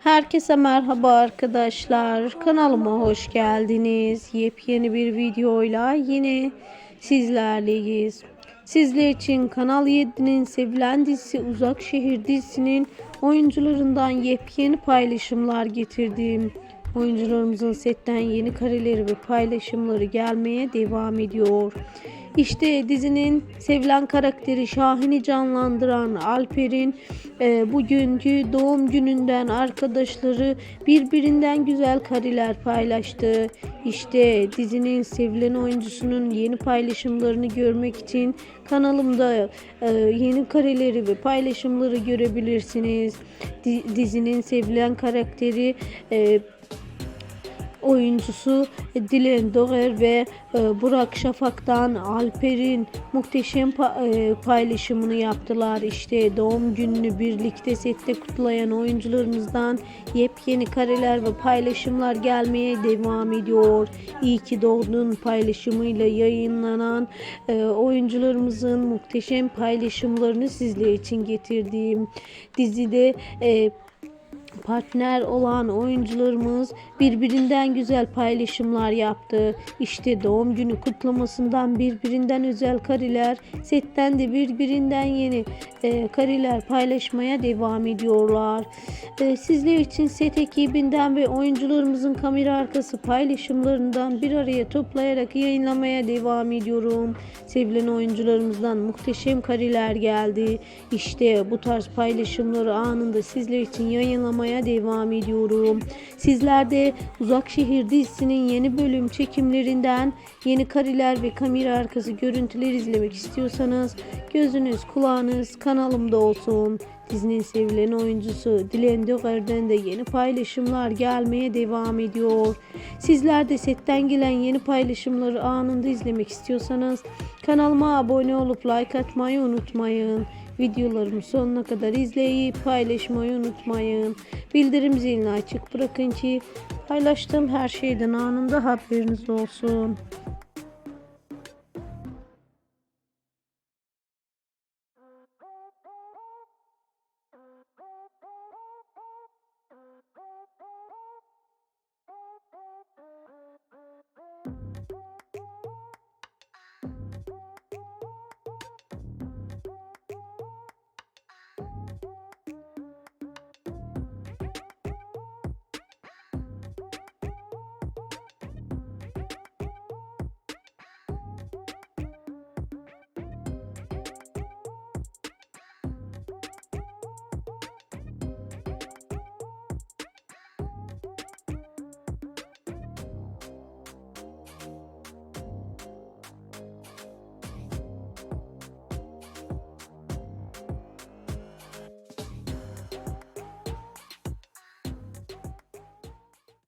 Herkese merhaba arkadaşlar. Kanalıma hoş geldiniz. Yepyeni bir videoyla yine sizlerleyiz. Sizler için Kanal 7'nin sevilen dizisi Uzak Şehir dizisinin oyuncularından yepyeni paylaşımlar getirdim. Oyuncularımızın setten yeni kareleri ve paylaşımları gelmeye devam ediyor. İşte dizinin sevilen karakteri Şahin'i canlandıran Alper'in e, bugünkü doğum gününden arkadaşları birbirinden güzel kareler paylaştı. İşte dizinin sevilen oyuncusunun yeni paylaşımlarını görmek için kanalımda e, yeni kareleri ve paylaşımları görebilirsiniz. Di- dizinin sevilen karakteri e, oyuncusu Dilan Doğer ve e, Burak Şafak'tan Alper'in muhteşem e, paylaşımını yaptılar. İşte doğum gününü birlikte sette kutlayan oyuncularımızdan yepyeni kareler ve paylaşımlar gelmeye devam ediyor. İyi ki doğdun paylaşımıyla yayınlanan e, oyuncularımızın muhteşem paylaşımlarını sizler için getirdiğim dizide e, partner olan oyuncularımız birbirinden güzel paylaşımlar yaptı. İşte doğum günü kutlamasından birbirinden özel kareler, setten de birbirinden yeni e, kareler paylaşmaya devam ediyorlar. E, sizler için set ekibinden ve oyuncularımızın kamera arkası paylaşımlarından bir araya toplayarak yayınlamaya devam ediyorum. Sevilen oyuncularımızdan muhteşem kareler geldi. İşte bu tarz paylaşımları anında sizler için yayınlamaya devam ediyorum. Sizler de Uzak Şehir dizisinin yeni bölüm çekimlerinden yeni kareler ve kamera arkası görüntüler izlemek istiyorsanız gözünüz kulağınız kanalımda olsun. Dizinin sevilen oyuncusu Dilan Döger'den de yeni paylaşımlar gelmeye devam ediyor. Sizler de setten gelen yeni paylaşımları anında izlemek istiyorsanız kanalıma abone olup like atmayı unutmayın. Videolarımı sonuna kadar izleyip paylaşmayı unutmayın. Bildirim zilini açık bırakın ki paylaştığım her şeyden anında haberiniz olsun.